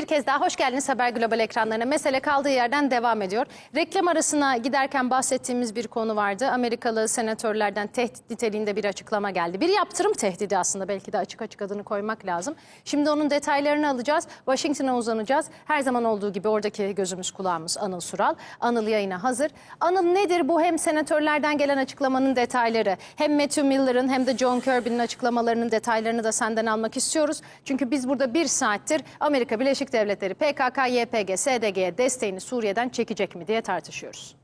Bir kez daha hoş geldiniz Haber Global ekranlarına. Mesele kaldığı yerden devam ediyor. Reklam arasına giderken bahsettiğimiz bir konu vardı. Amerikalı senatörlerden tehdit niteliğinde bir açıklama geldi. Bir yaptırım tehdidi aslında belki de açık açık adını koymak lazım. Şimdi onun detaylarını alacağız. Washington'a uzanacağız. Her zaman olduğu gibi oradaki gözümüz kulağımız Anıl Sural. Anıl yayına hazır. Anıl nedir bu hem senatörlerden gelen açıklamanın detayları hem Matthew Miller'ın hem de John Kirby'nin açıklamalarının detaylarını da senden almak istiyoruz. Çünkü biz burada bir saattir Amerika Birleşik Devletleri PKK, YPG, SDG'ye desteğini Suriye'den çekecek mi diye tartışıyoruz.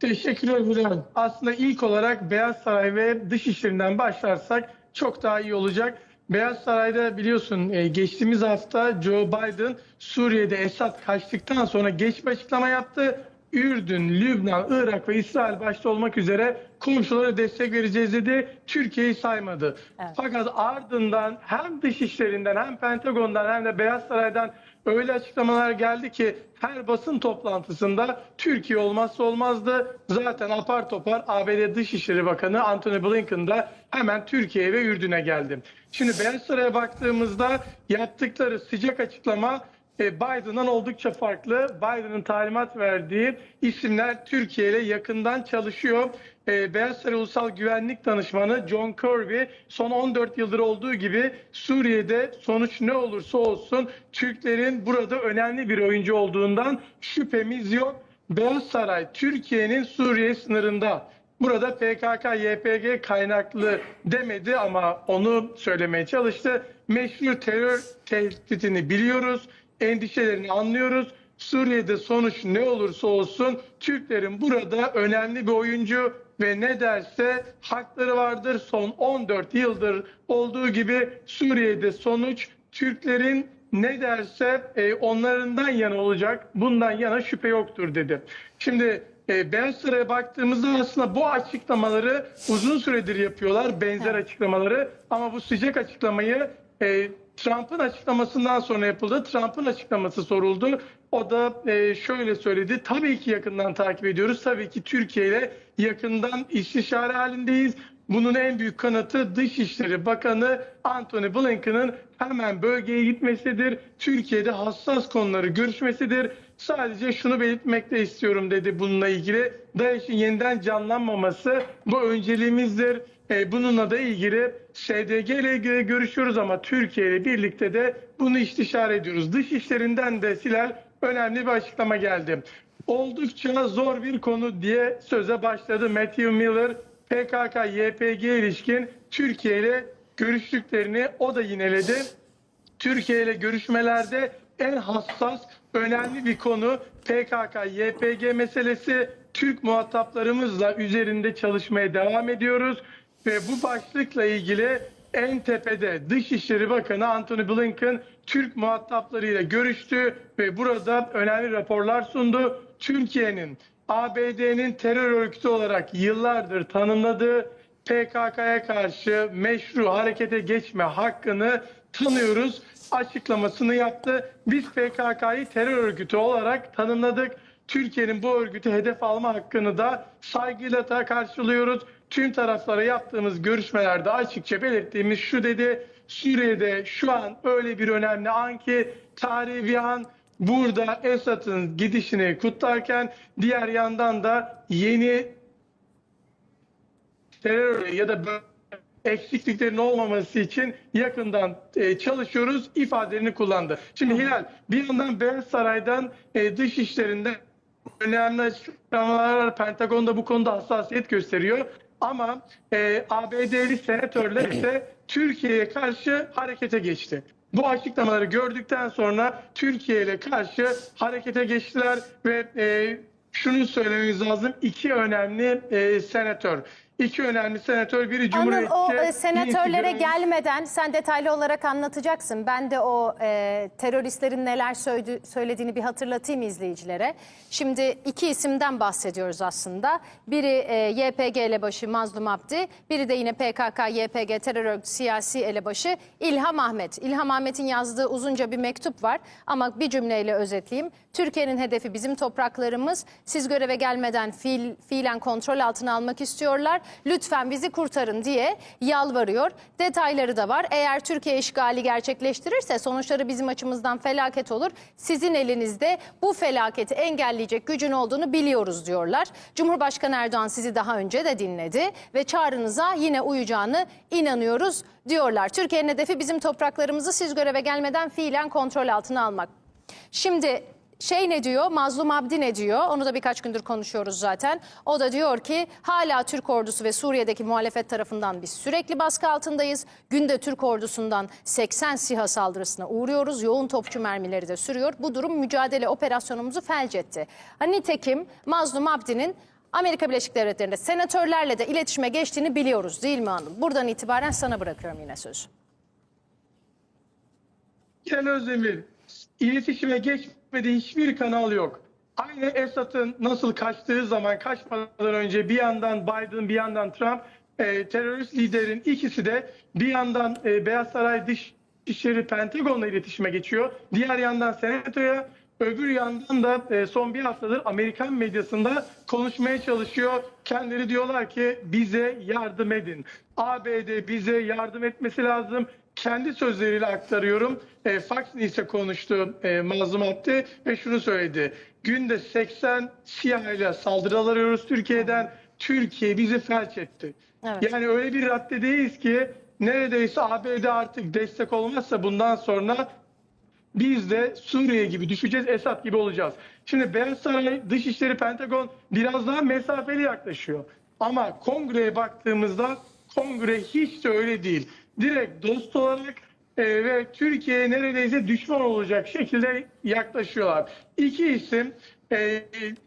Teşekkürler Bülent. Aslında ilk olarak Beyaz Saray ve Dışişleri'nden başlarsak çok daha iyi olacak. Beyaz Saray'da biliyorsun e, geçtiğimiz hafta Joe Biden Suriye'de Esad kaçtıktan sonra geç açıklama yaptı. Ürdün, Lübnan, Irak ve İsrail başta olmak üzere komşulara destek vereceğiz dedi. Türkiye'yi saymadı. Evet. Fakat ardından hem Dışişleri'nden hem Pentagon'dan hem de Beyaz Saray'dan öyle açıklamalar geldi ki her basın toplantısında Türkiye olmazsa olmazdı. Zaten apar topar ABD Dışişleri Bakanı Antony Blinken da hemen Türkiye ve Ürdün'e geldi. Şimdi Beyaz Saray'a baktığımızda yaptıkları sıcak açıklama Biden'dan oldukça farklı. Biden'ın talimat verdiği isimler Türkiye ile yakından çalışıyor. E, Beyaz Saray Ulusal Güvenlik Danışmanı John Kirby son 14 yıldır olduğu gibi Suriye'de sonuç ne olursa olsun Türklerin burada önemli bir oyuncu olduğundan şüphemiz yok. Beyaz Saray Türkiye'nin Suriye sınırında Burada PKK, YPG kaynaklı demedi ama onu söylemeye çalıştı. Meşru terör tehditini biliyoruz, endişelerini anlıyoruz. Suriye'de sonuç ne olursa olsun Türklerin burada önemli bir oyuncu ve ne derse hakları vardır. Son 14 yıldır olduğu gibi Suriye'de sonuç Türklerin ne derse e, onlarından yana olacak. Bundan yana şüphe yoktur dedi. Şimdi e, Beyaz Saray'a baktığımızda aslında bu açıklamaları uzun süredir yapıyorlar. Benzer açıklamaları ama bu sıcak açıklamayı e, Trump'ın açıklamasından sonra yapıldı. Trump'ın açıklaması soruldu. O da e, şöyle söyledi. Tabii ki yakından takip ediyoruz. Tabii ki Türkiye ile yakından istişare halindeyiz. Bunun en büyük kanıtı Dışişleri Bakanı Antony Blinken'ın hemen bölgeye gitmesidir. Türkiye'de hassas konuları görüşmesidir. Sadece şunu belirtmek de istiyorum dedi bununla ilgili. DAEŞ'in yeniden canlanmaması bu önceliğimizdir. E, bununla da ilgili SDG ile ilgili görüşüyoruz ama Türkiye ile birlikte de bunu istişare ediyoruz. Dışişlerinden de Siler önemli bir açıklama geldi. Oldukça zor bir konu diye söze başladı Matthew Miller. PKK, YPG ilişkin Türkiye ile görüştüklerini o da yineledi. Türkiye ile görüşmelerde en hassas, önemli bir konu PKK, YPG meselesi. Türk muhataplarımızla üzerinde çalışmaya devam ediyoruz ve bu başlıkla ilgili en tepede Dışişleri Bakanı Antony Blinken Türk muhataplarıyla görüştü ve burada önemli raporlar sundu. Türkiye'nin ABD'nin terör örgütü olarak yıllardır tanımladığı PKK'ya karşı meşru harekete geçme hakkını tanıyoruz açıklamasını yaptı. Biz PKK'yı terör örgütü olarak tanımladık. Türkiye'nin bu örgütü hedef alma hakkını da saygıyla karşılıyoruz. Tüm taraflara yaptığımız görüşmelerde açıkça belirttiğimiz şu dedi. Suriye'de şu an öyle bir önemli an ki tarihi an burada Esad'ın gidişini kutlarken diğer yandan da yeni terör ya da eksikliklerin olmaması için yakından e, çalışıyoruz ifadelerini kullandı. Şimdi Hilal bir yandan Beyaz Saray'dan e, dış işlerinde önemli açıklamalar var. Pentagon bu konuda hassasiyet gösteriyor. Ama e, ABD'li senatörler ise Türkiye'ye karşı harekete geçti. Bu açıklamaları gördükten sonra Türkiye ile karşı harekete geçtiler ve e, şunu söylememiz lazım. iki önemli e, senatör. İki önemli senatör, biri Anıl Cumhuriyetçi. o e, senatörlere gelmeden sen detaylı olarak anlatacaksın. Ben de o e, teröristlerin neler söyledi- söylediğini bir hatırlatayım izleyicilere. Şimdi iki isimden bahsediyoruz aslında. Biri e, YPG elebaşı Mazlum Abdi, biri de yine PKK, YPG terör örgütü siyasi elebaşı İlham Ahmet. İlham Ahmet'in yazdığı uzunca bir mektup var ama bir cümleyle özetleyeyim. Türkiye'nin hedefi bizim topraklarımız. Siz göreve gelmeden fiil, fiilen kontrol altına almak istiyorlar. Lütfen bizi kurtarın diye yalvarıyor. Detayları da var. Eğer Türkiye işgali gerçekleştirirse sonuçları bizim açımızdan felaket olur. Sizin elinizde bu felaketi engelleyecek gücün olduğunu biliyoruz diyorlar. Cumhurbaşkanı Erdoğan sizi daha önce de dinledi ve çağrınıza yine uyacağını inanıyoruz diyorlar. Türkiye'nin hedefi bizim topraklarımızı siz göreve gelmeden fiilen kontrol altına almak. Şimdi şey ne diyor? Mazlum Abdi ne diyor? Onu da birkaç gündür konuşuyoruz zaten. O da diyor ki hala Türk ordusu ve Suriye'deki muhalefet tarafından biz sürekli baskı altındayız. Günde Türk ordusundan 80 SİHA saldırısına uğruyoruz. Yoğun topçu mermileri de sürüyor. Bu durum mücadele operasyonumuzu felç etti. Hani nitekim Mazlum Abdi'nin Amerika Birleşik Devletleri'nde senatörlerle de iletişime geçtiğini biliyoruz değil mi hanım? Buradan itibaren sana bırakıyorum yine sözü. Ken Özdemir, iletişime geçmediği hiçbir kanal yok. Aynı Esad'ın nasıl kaçtığı zaman kaçmadan önce bir yandan Biden bir yandan Trump e, terörist liderin ikisi de bir yandan e, Beyaz Saray Dışişleri Pentagon'la iletişime geçiyor. Diğer yandan Senato'ya öbür yandan da e, son bir haftadır Amerikan medyasında konuşmaya çalışıyor. Kendileri diyorlar ki bize yardım edin. ABD bize yardım etmesi lazım kendi sözleriyle aktarıyorum. E, Fox News'e konuştu e, Mazlum Abdi ve şunu söyledi. Günde 80 SİHA ile saldırı alıyoruz Türkiye'den. Türkiye bizi felç etti. Evet. Yani öyle bir raddedeyiz ki neredeyse ABD artık destek olmazsa bundan sonra biz de Suriye gibi düşeceğiz, Esad gibi olacağız. Şimdi Beyaz Saray, Dışişleri, Pentagon biraz daha mesafeli yaklaşıyor. Ama kongreye baktığımızda kongre hiç de öyle değil. Direkt dost olarak e, ve Türkiye'ye neredeyse düşman olacak şekilde yaklaşıyorlar. İki isim e,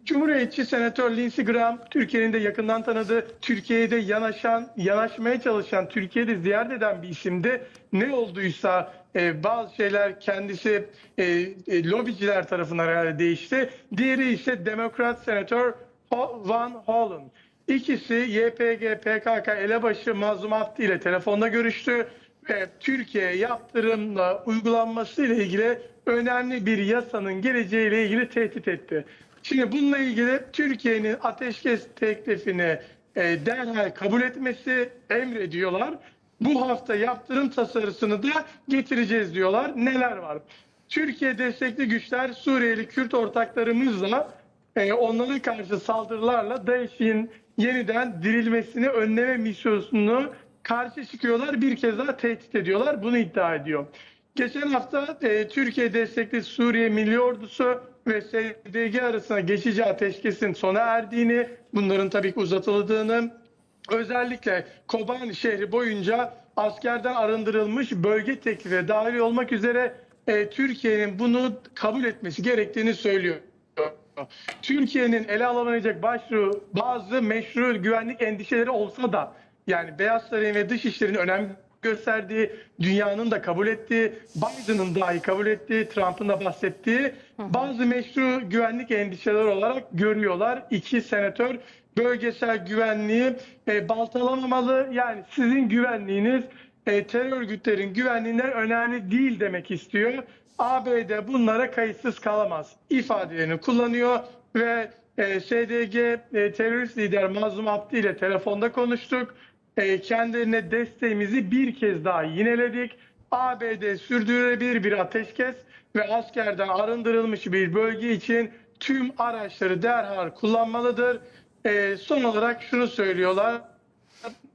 Cumhuriyetçi Senatör Lindsey Graham Türkiye'nin de yakından tanıdığı, Türkiye'de yanaşan, yanaşmaya çalışan, Türkiye'de ziyaret eden bir isimdi. Ne olduysa e, bazı şeyler kendisi e, e, lobiciler tarafından herhalde değişti. Diğeri ise Demokrat Senatör Van Hollen. İkisi YPG, PKK elebaşı Mazlum Abdi ile telefonda görüştü ve Türkiye yaptırımla uygulanması ile ilgili önemli bir yasanın geleceğiyle ilgili tehdit etti. Şimdi bununla ilgili Türkiye'nin ateşkes teklifini e, derhal kabul etmesi emrediyorlar. Bu hafta yaptırım tasarısını da getireceğiz diyorlar. Neler var? Türkiye destekli güçler Suriyeli Kürt ortaklarımızla e, onlara karşı saldırılarla DAEŞ'in yeniden dirilmesini önleme misyonunu karşı çıkıyorlar. Bir kez daha tehdit ediyorlar. Bunu iddia ediyor. Geçen hafta e, Türkiye destekli Suriye Milli Ordusu ve SDG arasında geçici ateşkesin sona erdiğini, bunların tabii ki uzatıldığını, özellikle Kobani şehri boyunca askerden arındırılmış bölge teklife dahil olmak üzere e, Türkiye'nin bunu kabul etmesi gerektiğini söylüyor. Türkiye'nin ele alamayacak başlı bazı meşru güvenlik endişeleri olsa da yani Beyaz Saray'ın ve Dışişleri'nin önem gösterdiği, dünyanın da kabul ettiği, Biden'ın dahi kabul ettiği, Trump'ın da bahsettiği bazı meşru güvenlik endişeleri olarak görüyorlar. İki senatör bölgesel güvenliği e, baltalamamalı. Yani sizin güvenliğiniz e, terör örgütlerin güvenliğinden önemli değil demek istiyor. ABD bunlara kayıtsız kalamaz ifadelerini kullanıyor ve e, SDG e, terörist lider Mazlum Abdi ile telefonda konuştuk. E, kendilerine desteğimizi bir kez daha yineledik. ABD sürdürülebilir bir ateşkes ve askerden arındırılmış bir bölge için tüm araçları derhal kullanmalıdır. E, son olarak şunu söylüyorlar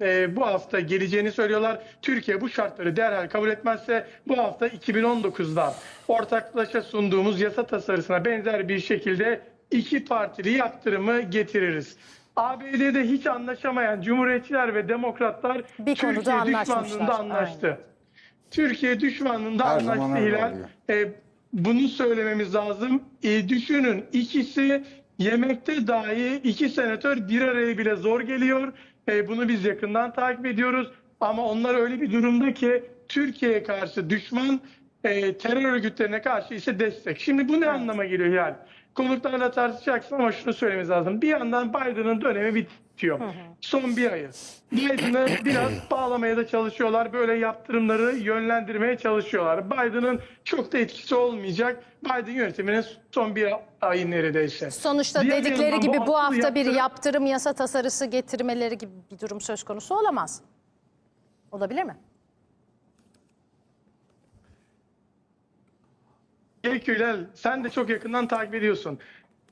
e, bu hafta geleceğini söylüyorlar. Türkiye bu şartları derhal kabul etmezse bu hafta 2019'da ortaklaşa sunduğumuz yasa tasarısına benzer bir şekilde iki partili yaptırımı getiririz. ABD'de hiç anlaşamayan Cumhuriyetçiler ve Demokratlar Bir Türkiye düşmanlığında anlaştı. Türkiye düşmanlığında Her anlaştı Hilal. E, bunu söylememiz lazım. E, düşünün ikisi yemekte dahi iki senatör bir araya bile zor geliyor. E, bunu biz yakından takip ediyoruz. Ama onlar öyle bir durumda ki Türkiye'ye karşı düşman, e, terör örgütlerine karşı ise destek. Şimdi bu ne anlama geliyor yani? Konuklarla tartışacaksın ama şunu söylememiz lazım. Bir yandan Biden'ın dönemi bitti. Bitiyor. Son bir ayı. Biden'ı biraz bağlamaya da çalışıyorlar. Böyle yaptırımları yönlendirmeye çalışıyorlar. Biden'ın çok da etkisi olmayacak. Biden yönetiminin son bir ayı neredeyse. Sonuçta Diğer dedikleri gibi bu bu hafta bir yaptırım- yaptırım yasa tasarısı getirmeleri gibi bir durum söz konusu olamaz. Olabilir mi? Gerekülel sen de çok yakından takip ediyorsun.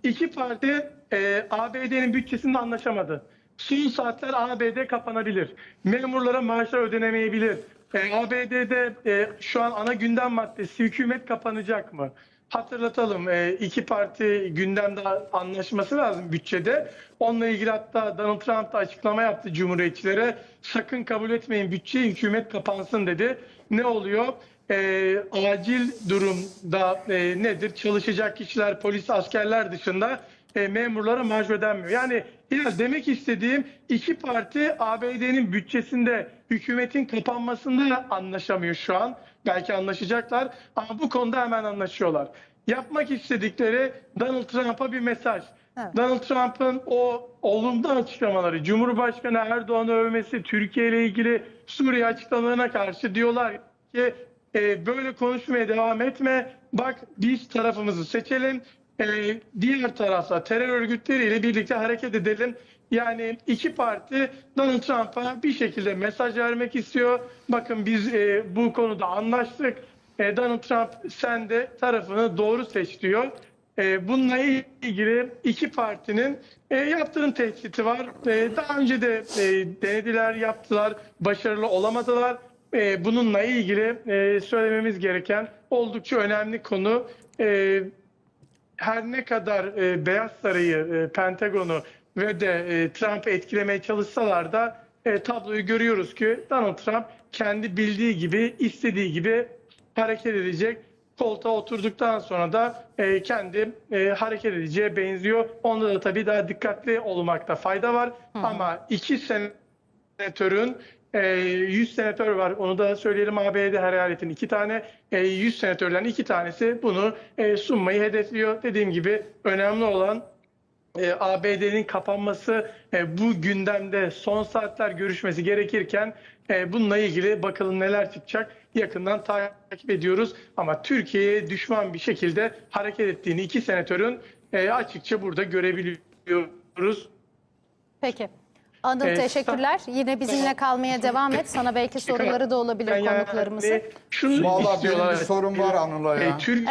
İki parti e, ABD'nin bütçesinde anlaşamadı. Son saatler ABD kapanabilir. Memurlara maaşlar ödenemeyebilir. E, ABD'de e, şu an ana gündem maddesi hükümet kapanacak mı? Hatırlatalım e, iki parti gündemde anlaşması lazım bütçede. Onunla ilgili hatta Donald Trump da açıklama yaptı Cumhuriyetçilere. Sakın kabul etmeyin bütçeyi hükümet kapansın dedi. Ne oluyor? e, acil durumda e, nedir? Çalışacak kişiler, polis, askerler dışında e, memurlara maaş ödenmiyor. Yani ya demek istediğim iki parti ABD'nin bütçesinde hükümetin kapanmasında anlaşamıyor şu an. Belki anlaşacaklar ama bu konuda hemen anlaşıyorlar. Yapmak istedikleri Donald Trump'a bir mesaj. Evet. Donald Trump'ın o olumlu açıklamaları, Cumhurbaşkanı Erdoğan'ı övmesi, Türkiye ile ilgili Suriye açıklamalarına karşı diyorlar ki e, böyle konuşmaya devam etme. Bak biz tarafımızı seçelim. E, diğer tarafla terör örgütleriyle birlikte hareket edelim. Yani iki parti Donald Trump'a bir şekilde mesaj vermek istiyor. Bakın biz e, bu konuda anlaştık. E, Donald Trump sen de tarafını doğru seç diyor. E, bununla ilgili iki partinin e, yaptırım tehdidi var. E, daha önce de e, denediler, yaptılar, başarılı olamadılar. E, bununla ilgili e, söylememiz gereken oldukça önemli konu. E, her ne kadar e, Beyaz Saray'ı, e, Pentagon'u ve de e, Trump'ı etkilemeye çalışsalar da e, tabloyu görüyoruz ki Donald Trump kendi bildiği gibi, istediği gibi hareket edecek. Koltuğa oturduktan sonra da e, kendi e, hareket edeceğe benziyor. Onda da tabii daha dikkatli olmakta fayda var. Ama iki senatörün 100 senatör var. Onu da söyleyelim ABD her eyaletin iki tane. E, 100 senatörlerin iki tanesi bunu e, sunmayı hedefliyor. Dediğim gibi önemli olan e, ABD'nin kapanması e, bu gündemde son saatler görüşmesi gerekirken bununla ilgili bakalım neler çıkacak yakından takip ediyoruz. Ama Türkiye'ye düşman bir şekilde hareket ettiğini iki senatörün açıkça burada görebiliyoruz. Peki. Anıl Ee, teşekkürler. Yine bizimle kalmaya devam et. Sana belki soruları da olabilir konuklarımızın. Vallahi benim bir sorum var Anıl'a ya. E, Türk